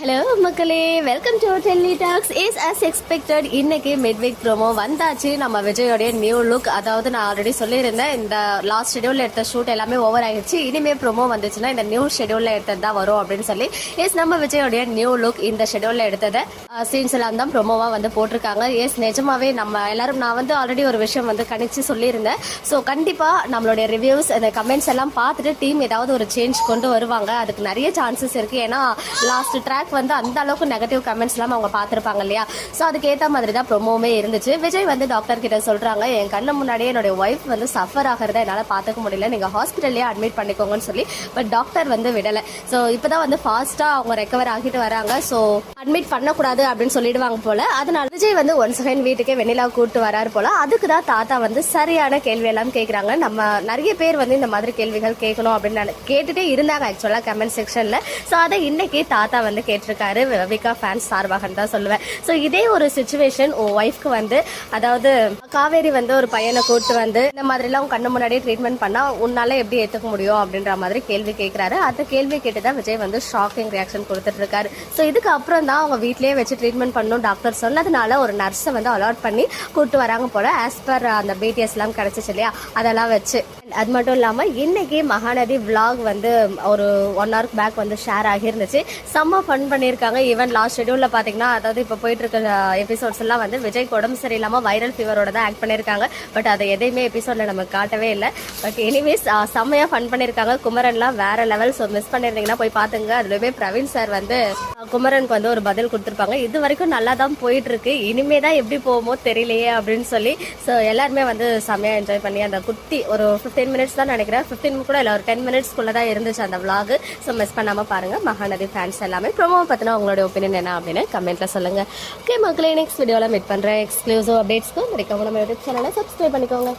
Hello மக்களே. Welcome to Delhi talks is as expected இன்னைக்கு midweek promo வந்தாச்சு. நம்ம விஜயோடைய நியூ லுக் அதாவது நான் ஆல்ரெடி சொல்லியிருந்தேன் இந்த லாஸ்ட் ஷெடியூல் எடுத்த ஷூட் எல்லாமே ஓவர் ஆயிடுச்சு. இனிமே ப்ரோமோ வந்துச்சுன்னா இந்த நியூ ஷெடியூல்ல எடுத்தது தான் வரும் அப்படின்னு சொல்லி எஸ் நம்ம விஜயோடைய நியூ லுக் இந்த ஷெடியூல்ல எடுத்ததை சீன்ஸ் எல்லாம் தான் ப்ரோமோவா வந்து போட்டிருக்காங்க. எஸ் நிஜமாவே நம்ம எல்லாரும் நான் வந்து ஆல்ரெடி ஒரு விஷயம் வந்து கணிச்சு சொல்லியிருந்தேன். ஸோ கண்டிப்பா நம்மளுடைய ரிவ்யூஸ் அந்த கமெண்ட்ஸ் எல்லாம் பார்த்துட்டு டீம் ஏதாவது ஒரு சேஞ்ச் கொண்டு வருவாங்க. அதுக்கு நிறைய சான்சஸ் இருக்கு. ஏன்னா லாஸ்ட் ட்ராக் வந்து அந்த அளவுக்கு நெகட்டிவ் கமெண்ட்ஸ் எல்லாம் அவங்க பார்த்துருப்பாங்க இல்லையா? ஸோ அதுக்கு ஏற்ற மாதிரி தான் ப்ரொமோவே இருந்துச்சு. விஜய் வந்து டாக்டர் கிட்ட சொல்றாங்க என் கண்ணு முன்னாடியே என்னுடைய ஒய்ஃப் வந்து சஃபர் ஆகிறத என்னால் பார்த்துக்க முடியல. நீங்க ஹாஸ்பிட்டல்லே அட்மிட் பண்ணிக்கோங்கன்னு சொல்லி பட் டாக்டர் வந்து விடலை. ஸோ இப்போதான் வந்து ஃபாஸ்டா அவங்க ரெக்கவர் ஆகிட்டு வராங்க. ஸோ அட்மிட் பண்ணக்கூடாது அப்படின்னு சொல்லிடுவாங்க போல. அதனால விஜய் வந்து ஒன் செகண்ட் வீட்டுக்கே வெண்ணிலா கூட்டு வராரு போல. அதுக்கு தான் தாத்தா வந்து சரியான கேள்வி எல்லாம் கேட்குறாங்க நம்ம நிறைய பேர் வந்து இந்த மாதிரி கேள்விகள் கேட்கணும் அப்படின்னு கேட்டுகிட்டே கேட்டுட்டே இருந்தாங்க ஆக்சுவலாக கமெண்ட் செக்ஷன்ல ஸோ அதை இன்னைக்கு தாத்தா வந்து கேட்டிருக்காரு. விகா ஃபேன்ஸ் சார்பாகன்னு தான் சொல்லுவேன். ஸோ இதே ஒரு சுச்சுவேஷன் உன் ஒய்ஃப்க்கு வந்து அதாவது காவேரி வந்து ஒரு பையனை கூட்டு வந்து இந்த மாதிரிலாம் உன் கண்ணு முன்னாடியே ட்ரீட்மெண்ட் பண்ணால் உன்னால எப்படி ஏற்றுக்க முடியும் அப்படின்ற மாதிரி கேள்வி கேட்குறாரு. அந்த கேள்வி கேட்டு தான் விஜய் வந்து ஷாக்கிங் ரியாக்ஷன் கொடுத்துட்டு இருக்காரு ஸோ இதுக்கு அப்புறம் தான் அவங்க வீட்லயே வச்சு ட்ரீட்மெண்ட் பண்ணணும் டாக்டர் சொன்னதுனால ஒரு நர்ஸை வந்து அலாட் பண்ணி கூட்டு வராங்க போல ஆஸ் பர் அந்த பிடிஎஸ் எல்லாம் கிடைச்சிச்சு இல்லையா? அதெல்லாம் வச்சு. அது மட்டும் இல்லாம இன்னைக்கு மகாநதி விளாக் வந்து ஒரு ஒன் ஹவருக்கு பேக் வந்து ஷேர் ஆகியிருந்துச்சு. செம்ம ஃபன் பண்ணியிருக்காங்க. ஈவன் லாஸ்ட் ஷெடியூலில் பார்த்தீங்கன்னா அதாவது இப்போ போயிட்டு இருக்க எபிசோட்ஸ் எல்லாம் வந்து விஜய் உடம்பு சரியில்லாமல் வைரல் ஃபீவரோட தான் ஆக்ட் பண்ணியிருக்காங்க. பட் அதை எதையுமே எபிசோட்ல நம்ம காட்டவே இல்லை. பட் எனிவேஸ் செம்மையாக ஃபன் பண்ணியிருக்காங்க. குமரன்லாம் வேற லெவல் ஸோ மிஸ் பண்ணியிருந்தீங்கன்னா போய் பார்த்துங்க அதுலேயுமே பிரவீன் சார் வந்து குமரனுக்கு வந்து ஒரு பதில் கொடுத்துருப்பாங்க இது வரைக்கும் நல்லா தான் போயிட்டு இருக்கு இனிமே தான் எப்படி போகுமோ தெரியலையே அப்படின்னு சொல்லி ஸோ எல்லாருமே வந்து செம்மையாக என்ஜாய் பண்ணி அந்த குட்டி ஒரு ஃபிஃப்டீன் மினிட்ஸ் தான் நினைக்கிறேன். ஃபிஃப்டீன் கூட இல்லை ஒரு டென் மினிட்ஸ்க்குள்ளே தான் இருந்துச்சு அந்த விளாக் ஸோ மிஸ் பண்ணாமல் பாருங்க. மகாநதி ஃபேன்ஸ் எல்லாமே. ப்ரோமோ பற்றினா உங்களுடைய ஒப்பீனியன் என்ன அப்படின்னு கமெண்ட்டில் சொல்லுங்கள் ஓகே மக்களே நெக்ஸ்ட் வீடியோவில் மீட் பண்ணுறேன் எக்ஸ்க்ளூசிவ் அப்டேட்ஸ்க்கு மறக்காம நம்ம யூடியூப் சேனலை சப்ஸ்கிரைப் பண்ணிக்கோங்க.